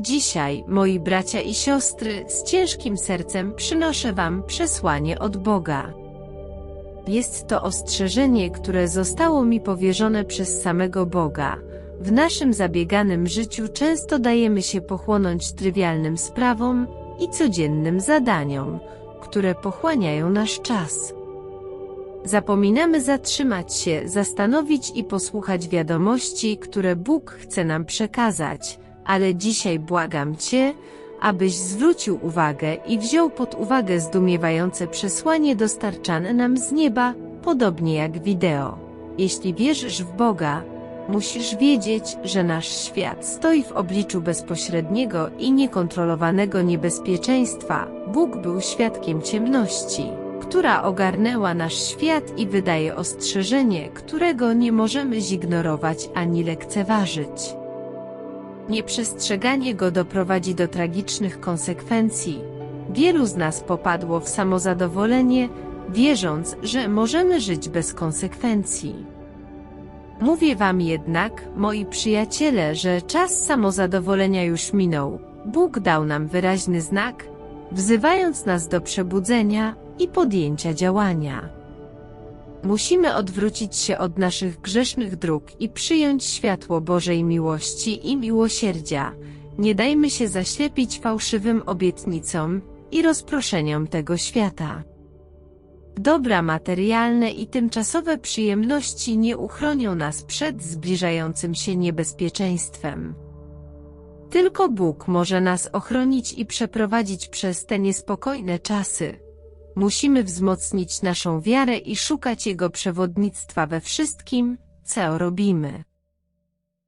Dzisiaj, moi bracia i siostry, z ciężkim sercem przynoszę Wam przesłanie od Boga. Jest to ostrzeżenie, które zostało mi powierzone przez samego Boga. W naszym zabieganym życiu często dajemy się pochłonąć trywialnym sprawom i codziennym zadaniom, które pochłaniają nasz czas. Zapominamy zatrzymać się, zastanowić i posłuchać wiadomości, które Bóg chce nam przekazać, ale dzisiaj błagam Cię, abyś zwrócił uwagę i wziął pod uwagę zdumiewające przesłanie dostarczane nam z nieba, podobnie jak wideo. Jeśli wierzysz w Boga, musisz wiedzieć, że nasz świat stoi w obliczu bezpośredniego i niekontrolowanego niebezpieczeństwa. Bóg był świadkiem ciemności, która ogarnęła nasz świat i wydaje ostrzeżenie, którego nie możemy zignorować ani lekceważyć. Nieprzestrzeganie go doprowadzi do tragicznych konsekwencji. Wielu z nas popadło w samozadowolenie, wierząc, że możemy żyć bez konsekwencji. Mówię wam jednak, moi przyjaciele, że czas samozadowolenia już minął. Bóg dał nam wyraźny znak, wzywając nas do przebudzenia i podjęcia działania. Musimy odwrócić się od naszych grzesznych dróg i przyjąć światło Bożej miłości i miłosierdzia. Nie dajmy się zaślepić fałszywym obietnicom i rozproszeniom tego świata. Dobra materialne i tymczasowe przyjemności nie uchronią nas przed zbliżającym się niebezpieczeństwem. Tylko Bóg może nas ochronić i przeprowadzić przez te niespokojne czasy. Musimy wzmocnić naszą wiarę i szukać Jego przewodnictwa we wszystkim, co robimy.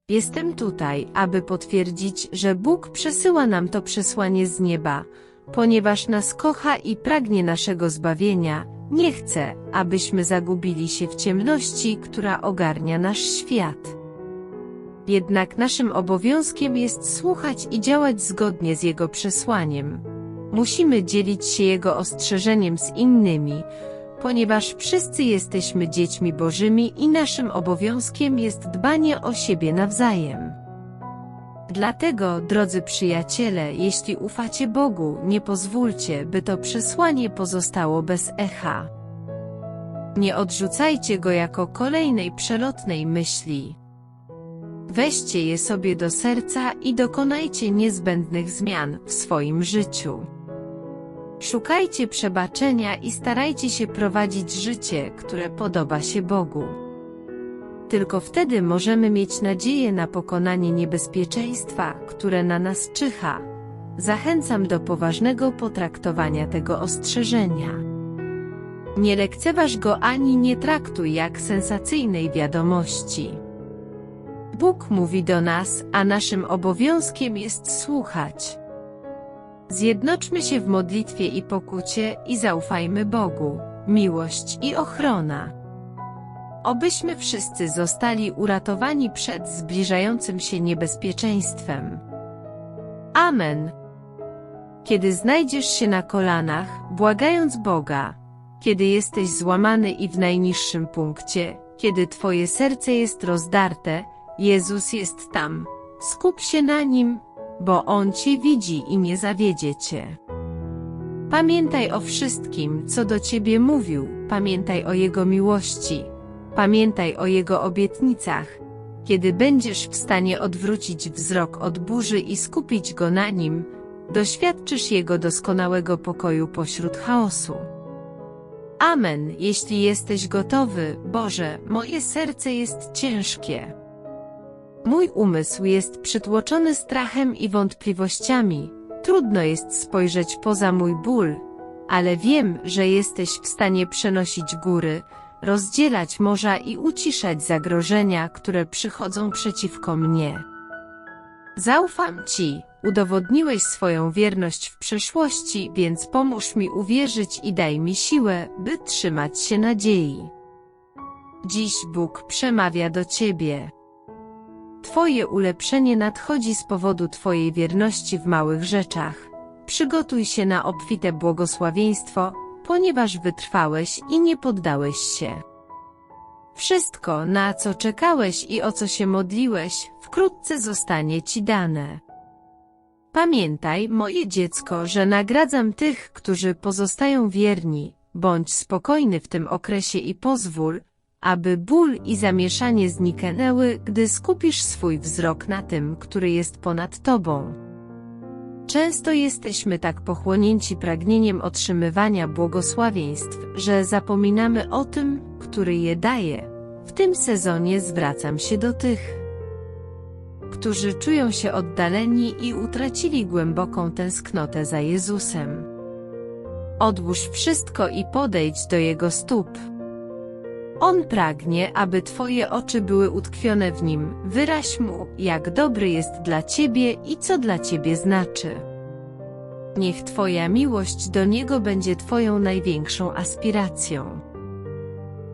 Jestem tutaj, aby potwierdzić, że Bóg przesyła nam to przesłanie z nieba, ponieważ nas kocha i pragnie naszego zbawienia, nie chce, abyśmy zagubili się w ciemności, która ogarnia nasz świat. Jednak naszym obowiązkiem jest słuchać i działać zgodnie z Jego przesłaniem. Musimy dzielić się Jego ostrzeżeniem z innymi, ponieważ wszyscy jesteśmy dziećmi Bożymi i naszym obowiązkiem jest dbanie o siebie nawzajem. Dlatego, drodzy przyjaciele, jeśli ufacie Bogu, nie pozwólcie, by to przesłanie pozostało bez echa. Nie odrzucajcie go jako kolejnej przelotnej myśli. Weźcie je sobie do serca i dokonajcie niezbędnych zmian w swoim życiu. Szukajcie przebaczenia i starajcie się prowadzić życie, które podoba się Bogu. Tylko wtedy możemy mieć nadzieję na pokonanie niebezpieczeństwa, które na nas czyha. Zachęcam do poważnego potraktowania tego ostrzeżenia. Nie lekceważ go ani nie traktuj jak sensacyjnej wiadomości. Bóg mówi do nas, a naszym obowiązkiem jest słuchać. Zjednoczmy się w modlitwie i pokucie i zaufajmy Bogu, miłość i ochrona. Obyśmy wszyscy zostali uratowani przed zbliżającym się niebezpieczeństwem. Amen. Kiedy znajdziesz się na kolanach, błagając Boga, kiedy jesteś złamany i w najniższym punkcie, kiedy Twoje serce jest rozdarte, Jezus jest tam. Skup się na Nim, bo On Cię widzi i nie zawiedzie Cię. Pamiętaj o wszystkim, co do Ciebie mówił, pamiętaj o Jego miłości, pamiętaj o Jego obietnicach. Kiedy będziesz w stanie odwrócić wzrok od burzy i skupić go na Nim, doświadczysz Jego doskonałego pokoju pośród chaosu. Amen. Jeśli jesteś gotowy, Boże, moje serce jest ciężkie. Mój umysł jest przytłoczony strachem i wątpliwościami. Trudno jest spojrzeć poza mój ból, ale wiem, że jesteś w stanie przenosić góry, rozdzielać morza i uciszać zagrożenia, które przychodzą przeciwko mnie. Zaufam Ci, udowodniłeś swoją wierność w przeszłości, więc pomóż mi uwierzyć i daj mi siłę, by trzymać się nadziei. Dziś Bóg przemawia do Ciebie. Twoje ulepszenie nadchodzi z powodu Twojej wierności w małych rzeczach. Przygotuj się na obfite błogosławieństwo, ponieważ wytrwałeś i nie poddałeś się. Wszystko, na co czekałeś i o co się modliłeś, wkrótce zostanie Ci dane. Pamiętaj, moje dziecko, że nagradzam tych, którzy pozostają wierni. Bądź spokojny w tym okresie i pozwól, aby ból i zamieszanie zniknęły, gdy skupisz swój wzrok na tym, który jest ponad tobą. Często jesteśmy tak pochłonięci pragnieniem otrzymywania błogosławieństw, że zapominamy o tym, który je daje. W tym sezonie zwracam się do tych, którzy czują się oddaleni i utracili głęboką tęsknotę za Jezusem. Odłóż wszystko i podejdź do Jego stóp. On pragnie, aby Twoje oczy były utkwione w Nim. Wyraź Mu, jak dobry jest dla Ciebie i co dla Ciebie znaczy. Niech Twoja miłość do Niego będzie Twoją największą aspiracją.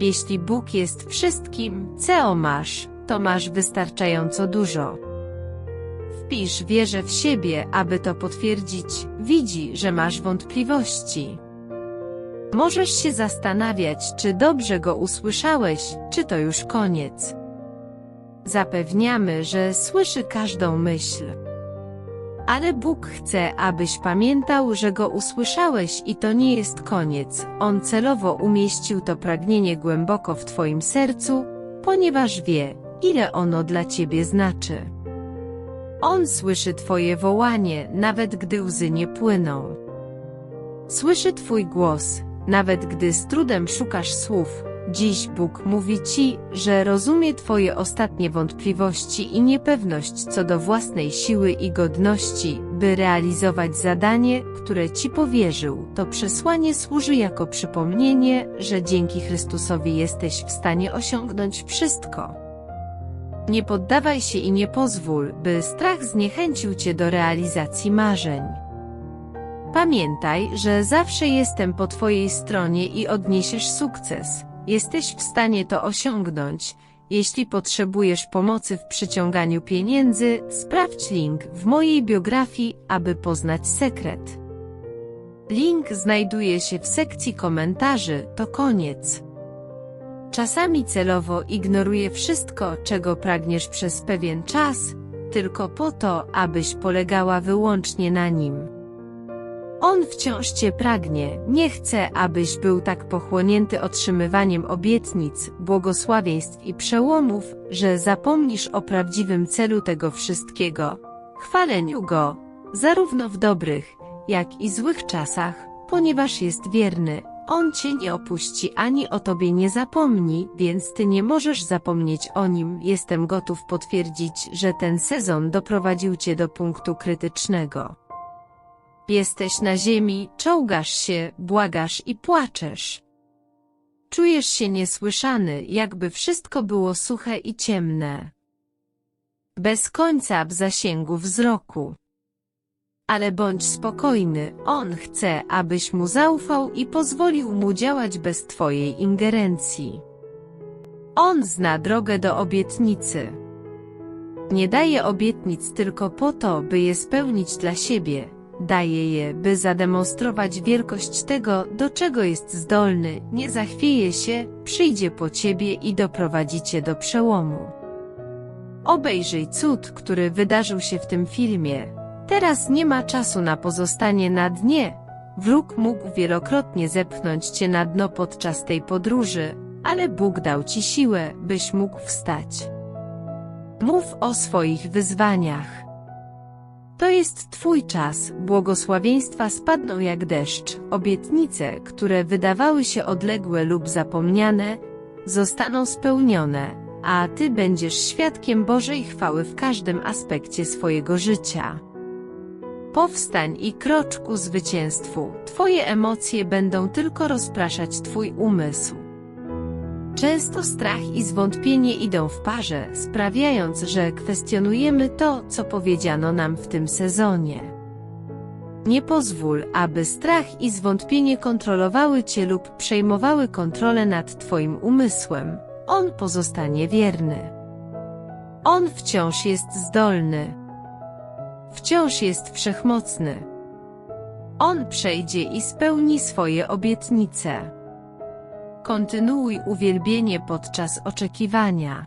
Jeśli Bóg jest wszystkim, co masz, to masz wystarczająco dużo. Wpisz wierzę w siebie, aby to potwierdzić, widzi, że masz wątpliwości. Możesz się zastanawiać, czy dobrze go usłyszałeś, czy to już koniec. Zapewniamy, że słyszy każdą myśl. Ale Bóg chce, abyś pamiętał, że go usłyszałeś i to nie jest koniec. On celowo umieścił to pragnienie głęboko w Twoim sercu, ponieważ wie, ile ono dla Ciebie znaczy. On słyszy Twoje wołanie, nawet gdy łzy nie płyną. Słyszy Twój głos, nawet gdy z trudem szukasz słów. Dziś Bóg mówi Ci, że rozumie Twoje ostatnie wątpliwości i niepewność co do własnej siły i godności, by realizować zadanie, które Ci powierzył. To przesłanie służy jako przypomnienie, że dzięki Chrystusowi jesteś w stanie osiągnąć wszystko. Nie poddawaj się i nie pozwól, by strach zniechęcił Cię do realizacji marzeń. Pamiętaj, że zawsze jestem po Twojej stronie i odniesiesz sukces. Jesteś w stanie to osiągnąć. Jeśli potrzebujesz pomocy w przyciąganiu pieniędzy, sprawdź link w mojej biografii, aby poznać sekret. Link znajduje się w sekcji komentarzy, to koniec. Czasami celowo ignoruję wszystko, czego pragniesz przez pewien czas, tylko po to, abyś polegała wyłącznie na nim. On wciąż Cię pragnie, nie chce, abyś był tak pochłonięty otrzymywaniem obietnic, błogosławieństw i przełomów, że zapomnisz o prawdziwym celu tego wszystkiego. Chwaleniu Go, zarówno w dobrych, jak i złych czasach, ponieważ jest wierny. On Cię nie opuści ani o Tobie nie zapomni, więc Ty nie możesz zapomnieć o Nim. Jestem gotów potwierdzić, że ten sezon doprowadził Cię do punktu krytycznego. Jesteś na ziemi, czołgasz się, błagasz i płaczesz. Czujesz się niesłyszany, jakby wszystko było suche i ciemne. Bez końca w zasięgu wzroku. Ale bądź spokojny, on chce, abyś mu zaufał i pozwolił mu działać bez twojej ingerencji. On zna drogę do obietnicy. Nie daje obietnic tylko po to, by je spełnić dla siebie, daje je, by zademonstrować wielkość tego, do czego jest zdolny, nie zachwieje się, przyjdzie po ciebie i doprowadzi cię do przełomu. Obejrzyj cud, który wydarzył się w tym filmie. Teraz nie ma czasu na pozostanie na dnie. Wróg mógł wielokrotnie zepchnąć cię na dno podczas tej podróży, ale Bóg dał ci siłę, byś mógł wstać. Mów o swoich wyzwaniach. To jest Twój czas, błogosławieństwa spadną jak deszcz, obietnice, które wydawały się odległe lub zapomniane, zostaną spełnione, a Ty będziesz świadkiem Bożej chwały w każdym aspekcie swojego życia. Powstań i krocz ku zwycięstwu, Twoje emocje będą tylko rozpraszać Twój umysł. Często strach i zwątpienie idą w parze, sprawiając, że kwestionujemy to, co powiedziano nam w tym sezonie. Nie pozwól, aby strach i zwątpienie kontrolowały Cię lub przejmowały kontrolę nad Twoim umysłem. On pozostanie wierny. On wciąż jest zdolny. Wciąż jest wszechmocny. On przejdzie i spełni swoje obietnice. Kontynuuj uwielbienie podczas oczekiwania.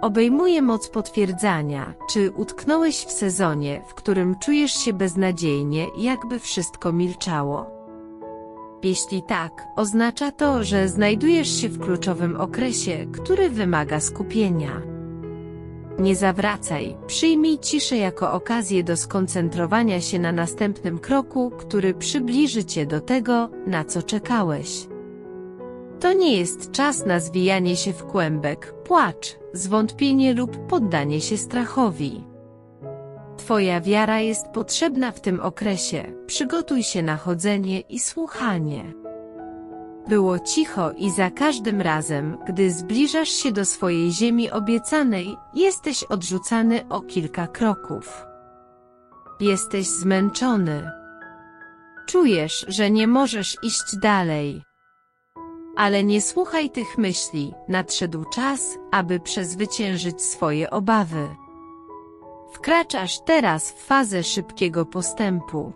obejmuje moc potwierdzania, czy utknąłeś w sezonie, w którym czujesz się beznadziejnie, jakby wszystko milczało. Jeśli tak, oznacza to, że znajdujesz się w kluczowym okresie, który wymaga skupienia. Nie zawracaj, przyjmij ciszę jako okazję do skoncentrowania się na następnym kroku, który przybliży cię do tego, na co czekałeś. To nie jest czas na zwijanie się w kłębek, płacz, zwątpienie lub poddanie się strachowi. Twoja wiara jest potrzebna w tym okresie, przygotuj się na chodzenie i słuchanie. Było cicho i za każdym razem, gdy zbliżasz się do swojej ziemi obiecanej, jesteś odrzucany o kilka kroków. Jesteś zmęczony. Czujesz, że nie możesz iść dalej. Ale nie słuchaj tych myśli, nadszedł czas, aby przezwyciężyć swoje obawy. Wkraczasz teraz w fazę szybkiego postępu.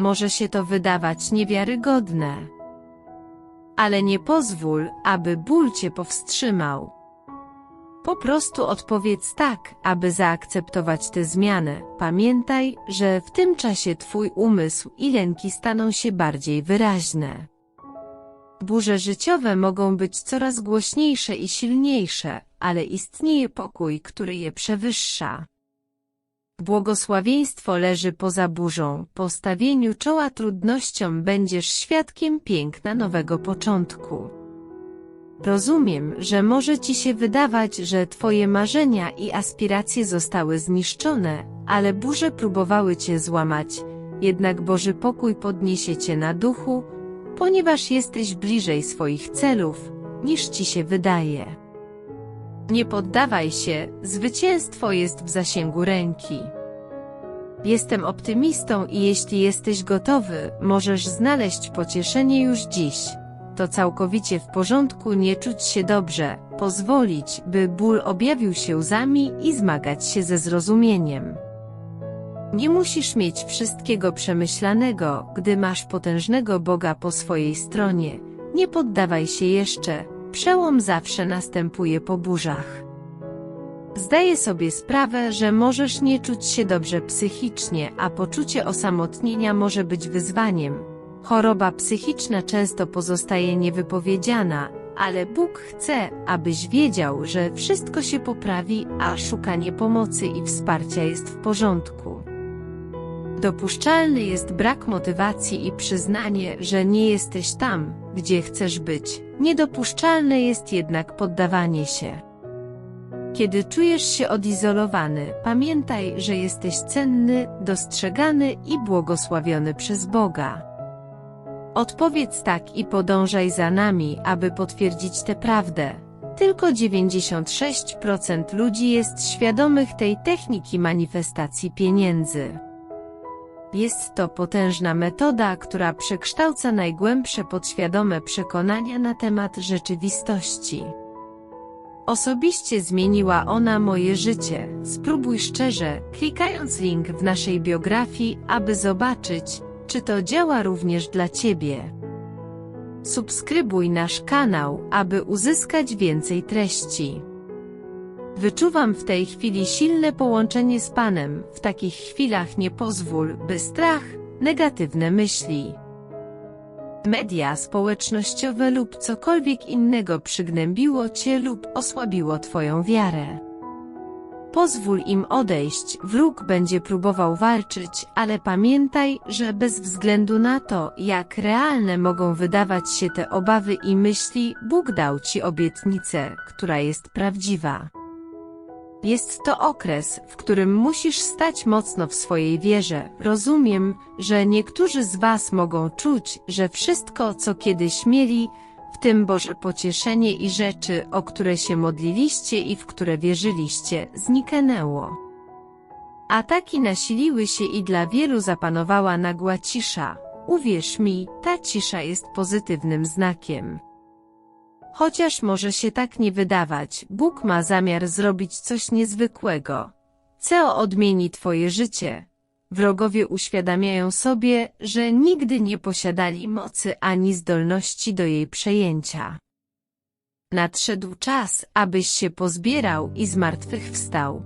Może się to wydawać niewiarygodne. Ale nie pozwól, aby ból cię powstrzymał. Po prostu odpowiedz tak, aby zaakceptować tę zmianę. Pamiętaj, że w tym czasie twój umysł i lęki staną się bardziej wyraźne. Burze życiowe mogą być coraz głośniejsze i silniejsze, ale istnieje pokój, który je przewyższa. Błogosławieństwo leży poza burzą, po stawieniu czoła trudnościom będziesz świadkiem piękna nowego początku. Rozumiem, że może ci się wydawać, że twoje marzenia i aspiracje zostały zniszczone, ale burze próbowały cię złamać, jednak Boży pokój podniesie cię na duchu, ponieważ jesteś bliżej swoich celów, niż ci się wydaje. Nie poddawaj się, zwycięstwo jest w zasięgu ręki. Jestem optymistą i jeśli jesteś gotowy, możesz znaleźć pocieszenie już dziś. To całkowicie w porządku nie czuć się dobrze, pozwolić, by ból objawił się łzami i zmagać się ze zrozumieniem. Nie musisz mieć wszystkiego przemyślanego, gdy masz potężnego Boga po swojej stronie. Nie poddawaj się jeszcze, przełom zawsze następuje po burzach. Zdaję sobie sprawę, że możesz nie czuć się dobrze psychicznie, a poczucie osamotnienia może być wyzwaniem. Choroba psychiczna często pozostaje niewypowiedziana, ale Bóg chce, abyś wiedział, że wszystko się poprawi, a szukanie pomocy i wsparcia jest w porządku. Dopuszczalny jest brak motywacji i przyznanie, że nie jesteś tam, gdzie chcesz być. Niedopuszczalne jest jednak poddawanie się. Kiedy czujesz się odizolowany, pamiętaj, że jesteś cenny, dostrzegany i błogosławiony przez Boga. Odpowiedz tak i podążaj za nami, aby potwierdzić tę prawdę. Tylko 96% ludzi jest świadomych tej techniki manifestacji pieniędzy. Jest to potężna metoda, która przekształca najgłębsze podświadome przekonania na temat rzeczywistości. Osobiście zmieniła ona moje życie. Spróbuj szczerze, klikając link w naszej biografii, aby zobaczyć, czy to działa również dla Ciebie. Subskrybuj nasz kanał, aby uzyskać więcej treści. Wyczuwam w tej chwili silne połączenie z Panem. W takich chwilach nie pozwól, by strach, negatywne myśli, media społecznościowe lub cokolwiek innego przygnębiło Cię lub osłabiło Twoją wiarę. Pozwól im odejść, wróg będzie próbował walczyć, ale pamiętaj, że bez względu na to, jak realne mogą wydawać się te obawy i myśli, Bóg dał Ci obietnicę, która jest prawdziwa. Jest to okres, w którym musisz stać mocno w swojej wierze. Rozumiem, że niektórzy z Was mogą czuć, że wszystko, co kiedyś mieli, w tym Boże pocieszenie i rzeczy, o które się modliliście i w które wierzyliście, zniknęło. Ataki nasiliły się i dla wielu zapanowała nagła cisza. Uwierz mi, ta cisza jest pozytywnym znakiem. Chociaż może się tak nie wydawać, Bóg ma zamiar zrobić coś niezwykłego. CEO odmieni Twoje życie. Wrogowie uświadamiają sobie, że nigdy nie posiadali mocy ani zdolności do jej przejęcia. Nadszedł czas, abyś się pozbierał i zmartwychwstał.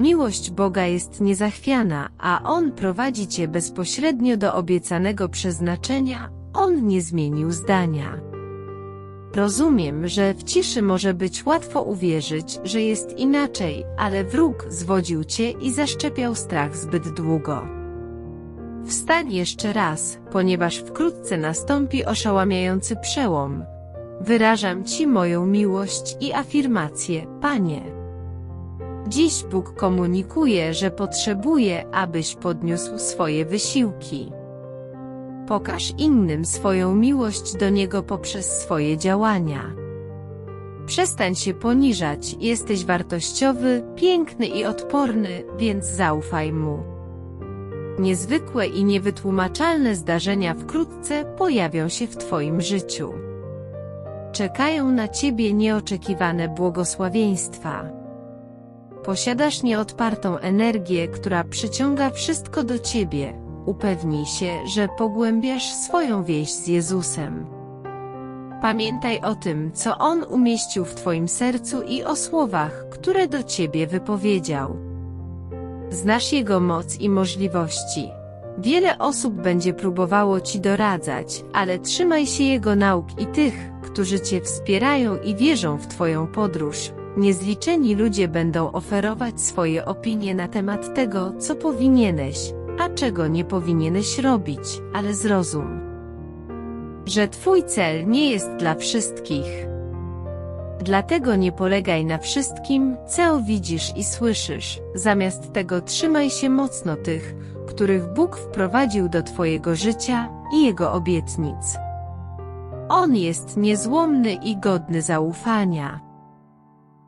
Miłość Boga jest niezachwiana, a On prowadzi cię bezpośrednio do obiecanego przeznaczenia. On nie zmienił zdania. Rozumiem, że w ciszy może być łatwo uwierzyć, że jest inaczej, ale wróg zwodził cię i zaszczepiał strach zbyt długo. Wstań jeszcze raz, ponieważ wkrótce nastąpi oszałamiający przełom. Wyrażam Ci moją miłość i afirmację, Panie. Dziś Bóg komunikuje, że potrzebuje, abyś podniósł swoje wysiłki. Pokaż innym swoją miłość do Niego poprzez swoje działania. Przestań się poniżać, jesteś wartościowy, piękny i odporny, więc zaufaj Mu. Niezwykłe i niewytłumaczalne zdarzenia wkrótce pojawią się w Twoim życiu. Czekają na Ciebie nieoczekiwane błogosławieństwa. Posiadasz nieodpartą energię, która przyciąga wszystko do Ciebie. Upewnij się, że pogłębiasz swoją więź z Jezusem. Pamiętaj o tym, co On umieścił w Twoim sercu i o słowach, które do Ciebie wypowiedział. Znasz Jego moc i możliwości. Wiele osób będzie próbowało Ci doradzać, ale trzymaj się Jego nauk i tych, którzy Cię wspierają i wierzą w Twoją podróż. Niezliczeni ludzie będą oferować swoje opinie na temat tego, co powinieneś, a czego nie powinieneś robić, ale zrozum, że Twój cel nie jest dla wszystkich. Dlatego nie polegaj na wszystkim, co widzisz i słyszysz, zamiast tego trzymaj się mocno tych, których Bóg wprowadził do Twojego życia i Jego obietnic. On jest niezłomny i godny zaufania.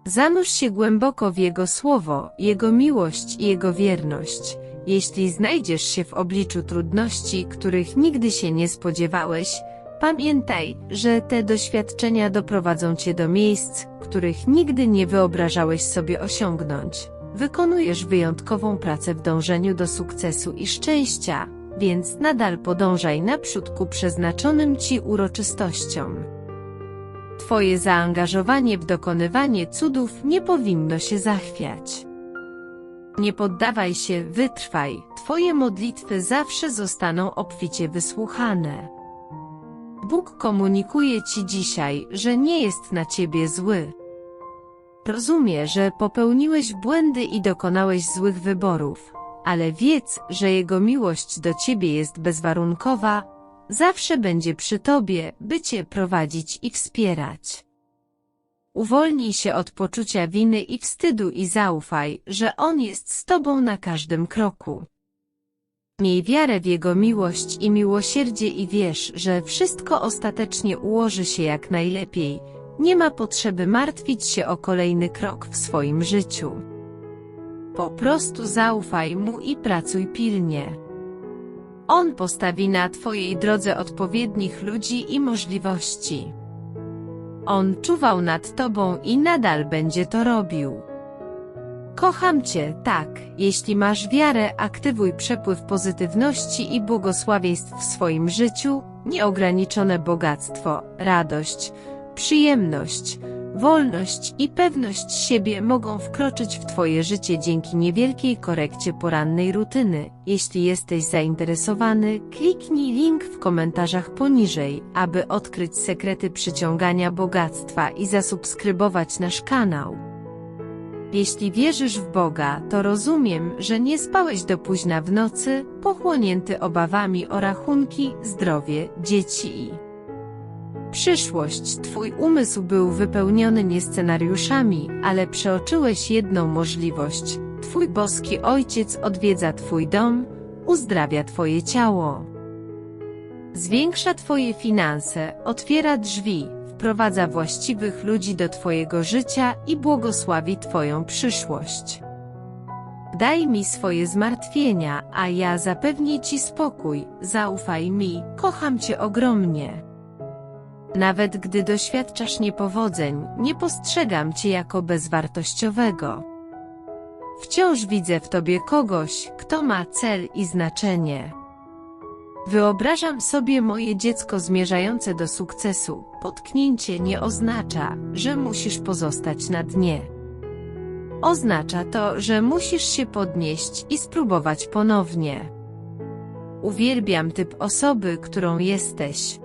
Zanurz się głęboko w Jego słowo, Jego miłość i Jego wierność. Jeśli znajdziesz się w obliczu trudności, których nigdy się nie spodziewałeś, pamiętaj, że te doświadczenia doprowadzą cię do miejsc, których nigdy nie wyobrażałeś sobie osiągnąć. Wykonujesz wyjątkową pracę w dążeniu do sukcesu i szczęścia, więc nadal podążaj naprzód ku przeznaczonym ci uroczystościom. Twoje zaangażowanie w dokonywanie cudów nie powinno się zachwiać. Nie poddawaj się, wytrwaj, Twoje modlitwy zawsze zostaną obficie wysłuchane. Bóg komunikuje Ci dzisiaj, że nie jest na Ciebie zły. Rozumie, że popełniłeś błędy i dokonałeś złych wyborów, ale wiedz, że Jego miłość do Ciebie jest bezwarunkowa, zawsze będzie przy Tobie, by Cię prowadzić i wspierać. Uwolnij się od poczucia winy i wstydu i zaufaj, że On jest z Tobą na każdym kroku. Miej wiarę w Jego miłość i miłosierdzie i wiesz, że wszystko ostatecznie ułoży się jak najlepiej. Nie ma potrzeby martwić się o kolejny krok w swoim życiu. Po prostu zaufaj Mu i pracuj pilnie. On postawi na Twojej drodze odpowiednich ludzi i możliwości. On czuwał nad Tobą i nadal będzie to robił. Kocham Cię, tak, jeśli masz wiarę, aktywuj przepływ pozytywności i błogosławieństw w swoim życiu, nieograniczone bogactwo, radość, przyjemność, wolność i pewność siebie mogą wkroczyć w Twoje życie dzięki niewielkiej korekcie porannej rutyny. Jeśli jesteś zainteresowany, kliknij link w komentarzach poniżej, aby odkryć sekrety przyciągania bogactwa i zasubskrybować nasz kanał. Jeśli wierzysz w Boga, to rozumiem, że nie spałeś do późna w nocy, pochłonięty obawami o rachunki, zdrowie, dzieci i przyszłość. Twój umysł był wypełniony nie scenariuszami, ale przeoczyłeś jedną możliwość. Twój boski ojciec odwiedza Twój dom, uzdrawia Twoje ciało. Zwiększa Twoje finanse, otwiera drzwi, wprowadza właściwych ludzi do Twojego życia i błogosławi Twoją przyszłość. Daj mi swoje zmartwienia, a ja zapewnię Ci spokój, zaufaj mi, kocham Cię ogromnie. Nawet gdy doświadczasz niepowodzeń, nie postrzegam Cię jako bezwartościowego. Wciąż widzę w Tobie kogoś, kto ma cel i znaczenie. Wyobrażam sobie moje dziecko zmierzające do sukcesu. Potknięcie nie oznacza, że musisz pozostać na dnie. Oznacza to, że musisz się podnieść i spróbować ponownie. Uwielbiam typ osoby, którą jesteś.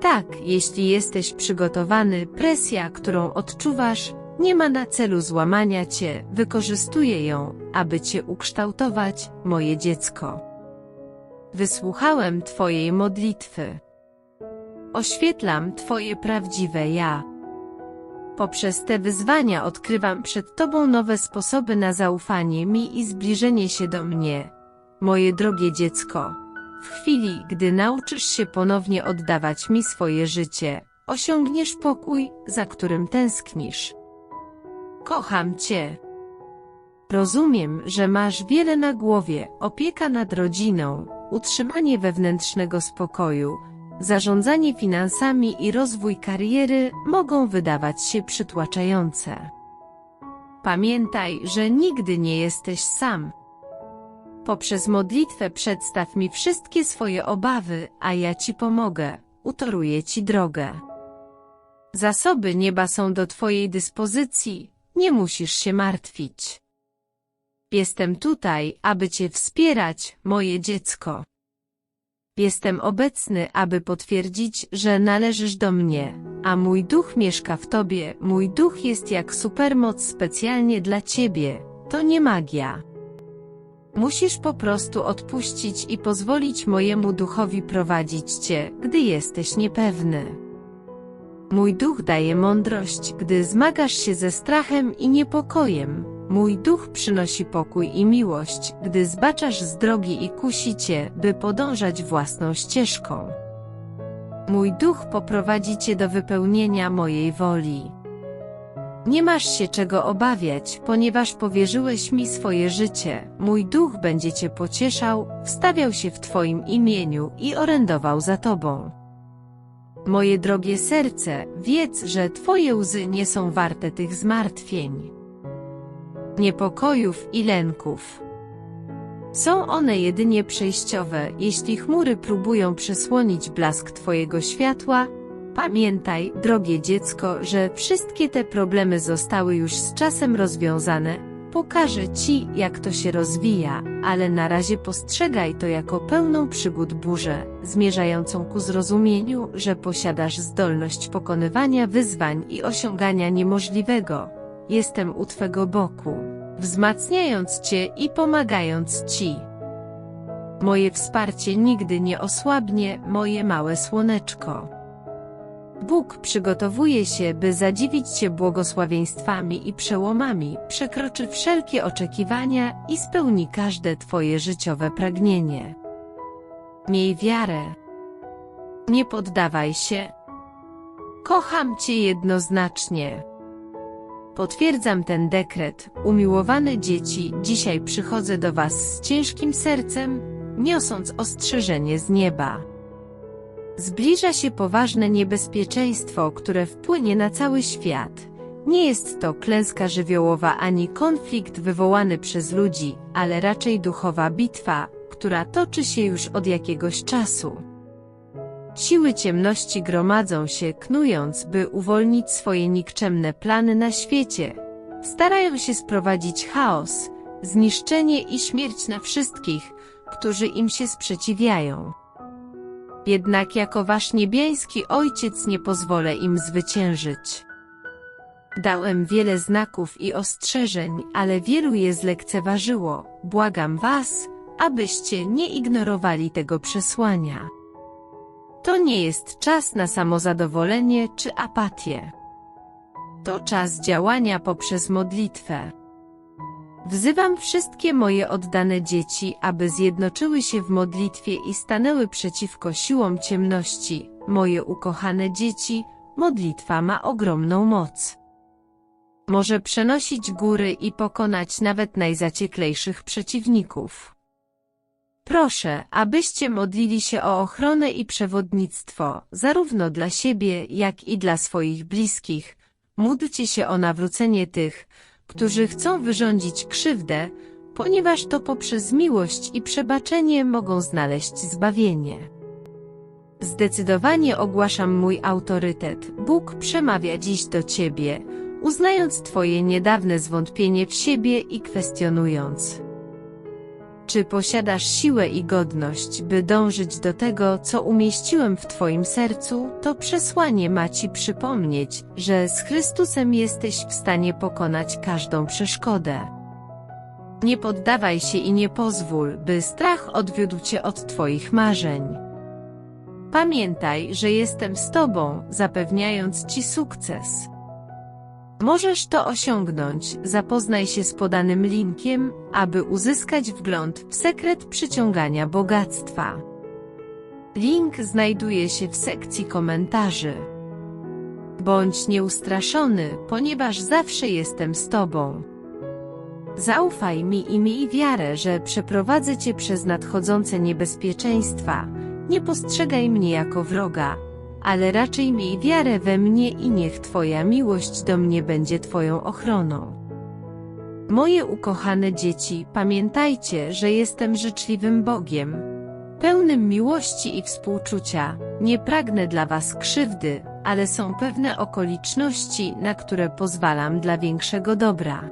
Tak, jeśli jesteś przygotowany, presja, którą odczuwasz, nie ma na celu złamania cię, wykorzystuję ją, aby cię ukształtować, moje dziecko. Wysłuchałem Twojej modlitwy. Oświetlam Twoje prawdziwe ja. Poprzez te wyzwania odkrywam przed Tobą nowe sposoby na zaufanie mi i zbliżenie się do mnie. Moje drogie dziecko, w chwili, gdy nauczysz się ponownie oddawać mi swoje życie, osiągniesz pokój, za którym tęsknisz. Kocham Cię. Rozumiem, że masz wiele na głowie, opieka nad rodziną, utrzymanie wewnętrznego spokoju, zarządzanie finansami i rozwój kariery mogą wydawać się przytłaczające. Pamiętaj, że nigdy nie jesteś sam. Poprzez modlitwę przedstaw mi wszystkie swoje obawy, a ja Ci pomogę, utoruję Ci drogę. Zasoby nieba są do Twojej dyspozycji, nie musisz się martwić. Jestem tutaj, aby Cię wspierać, moje dziecko. Jestem obecny, aby potwierdzić, że należysz do mnie, a mój duch mieszka w Tobie. Mój duch jest jak supermoc specjalnie dla Ciebie. To nie magia. Musisz po prostu odpuścić i pozwolić mojemu duchowi prowadzić Cię, gdy jesteś niepewny. Mój duch daje mądrość, gdy zmagasz się ze strachem i niepokojem. Mój duch przynosi pokój i miłość, gdy zbaczasz z drogi i kusi cię, by podążać własną ścieżką. Mój duch poprowadzi cię do wypełnienia mojej woli. Nie masz się czego obawiać, ponieważ powierzyłeś mi swoje życie. Mój duch będzie cię pocieszał, wstawiał się w twoim imieniu i orędował za tobą. Moje drogie serce, wiedz, że Twoje łzy nie są warte tych zmartwień, niepokojów i lęków. Są one jedynie przejściowe, jeśli chmury próbują przesłonić blask Twojego światła. Pamiętaj, drogie dziecko, że wszystkie te problemy zostały już z czasem rozwiązane, Pokażę Ci, jak to się rozwija, ale na razie postrzegaj to jako pełną przygód burzę, zmierzającą ku zrozumieniu, że posiadasz zdolność pokonywania wyzwań i osiągania niemożliwego. Jestem u Twego boku, wzmacniając Cię i pomagając Ci. Moje wsparcie nigdy nie osłabnie, moje małe słoneczko. Bóg przygotowuje się, by zadziwić Cię błogosławieństwami i przełomami, przekroczy wszelkie oczekiwania i spełni każde Twoje życiowe pragnienie. Miej wiarę. Nie poddawaj się. Kocham Cię jednoznacznie. Potwierdzam ten dekret, umiłowane dzieci, dzisiaj przychodzę do Was z ciężkim sercem, niosąc ostrzeżenie z nieba. Zbliża się poważne niebezpieczeństwo, które wpłynie na cały świat. Nie jest to klęska żywiołowa ani konflikt wywołany przez ludzi, ale raczej duchowa bitwa, która toczy się już od jakiegoś czasu. Siły ciemności gromadzą się, knując, by uwolnić swoje nikczemne plany na świecie. Starają się sprowadzić chaos, zniszczenie i śmierć na wszystkich, którzy im się sprzeciwiają. Jednak jako wasz niebiański ojciec nie pozwolę im zwyciężyć. Dałem wiele znaków i ostrzeżeń, ale wielu je zlekceważyło. Błagam was, abyście nie ignorowali tego przesłania. To nie jest czas na samozadowolenie czy apatię. To czas działania poprzez modlitwę. Wzywam wszystkie moje oddane dzieci, aby zjednoczyły się w modlitwie i stanęły przeciwko siłom ciemności. Moje ukochane dzieci, modlitwa ma ogromną moc. Może przenosić góry i pokonać nawet najzacieklejszych przeciwników. Proszę, abyście modlili się o ochronę i przewodnictwo, zarówno dla siebie, jak i dla swoich bliskich. Módlcie się o nawrócenie tych, którzy chcą wyrządzić krzywdę, ponieważ to poprzez miłość i przebaczenie mogą znaleźć zbawienie. Zdecydowanie ogłaszam mój autorytet. Bóg przemawia dziś do Ciebie, uznając Twoje niedawne zwątpienie w siebie i kwestionując. Czy posiadasz siłę i godność, by dążyć do tego, co umieściłem w Twoim sercu? To przesłanie ma Ci przypomnieć, że z Chrystusem jesteś w stanie pokonać każdą przeszkodę. Nie poddawaj się i nie pozwól, by strach odwiódł Cię od Twoich marzeń. Pamiętaj, że jestem z Tobą, zapewniając Ci sukces. Możesz to osiągnąć, zapoznaj się z podanym linkiem, aby uzyskać wgląd w sekret przyciągania bogactwa. Link znajduje się w sekcji komentarzy. Bądź nieustraszony, ponieważ zawsze jestem z Tobą. Zaufaj mi i miej wiarę, że przeprowadzę Cię przez nadchodzące niebezpieczeństwa. Nie postrzegaj mnie jako wroga, ale raczej miej wiarę we mnie i niech Twoja miłość do mnie będzie Twoją ochroną. Moje ukochane dzieci, pamiętajcie, że jestem życzliwym Bogiem, pełnym miłości i współczucia. Nie pragnę dla Was krzywdy, ale są pewne okoliczności, na które pozwalam dla większego dobra.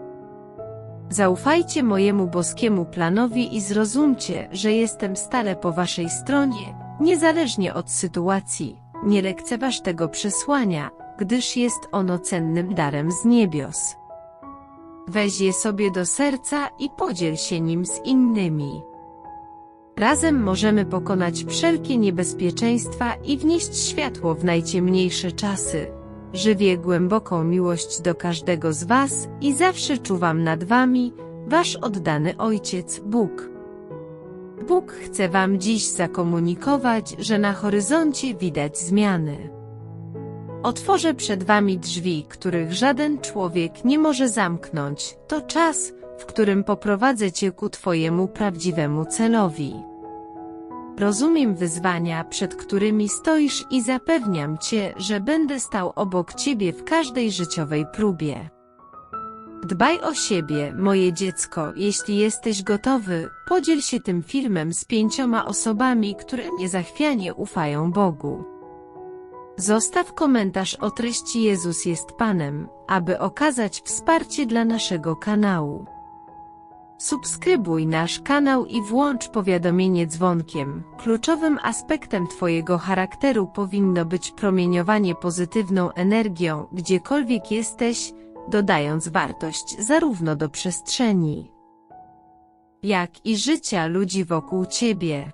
Zaufajcie mojemu boskiemu planowi i zrozumcie, że jestem stale po Waszej stronie, niezależnie od sytuacji. Nie lekceważ tego przesłania, gdyż jest ono cennym darem z niebios. Weź je sobie do serca i podziel się nim z innymi. Razem możemy pokonać wszelkie niebezpieczeństwa i wnieść światło w najciemniejsze czasy. Żywię głęboką miłość do każdego z Was i zawsze czuwam nad Wami, Wasz oddany Ojciec Bóg. Bóg chce Wam dziś zakomunikować, że na horyzoncie widać zmiany. Otworzę przed Wami drzwi, których żaden człowiek nie może zamknąć. To czas, w którym poprowadzę Cię ku Twojemu prawdziwemu celowi. Rozumiem wyzwania, przed którymi stoisz i zapewniam Cię, że będę stał obok Ciebie w każdej życiowej próbie. Dbaj o siebie, moje dziecko, jeśli jesteś gotowy, podziel się tym filmem z pięcioma osobami, które niezachwianie ufają Bogu. Zostaw komentarz o treści Jezus jest Panem, aby okazać wsparcie dla naszego kanału. Subskrybuj nasz kanał i włącz powiadomienie dzwonkiem. Kluczowym aspektem Twojego charakteru powinno być promieniowanie pozytywną energią, gdziekolwiek jesteś, dodając wartość zarówno do przestrzeni, jak i życia ludzi wokół Ciebie.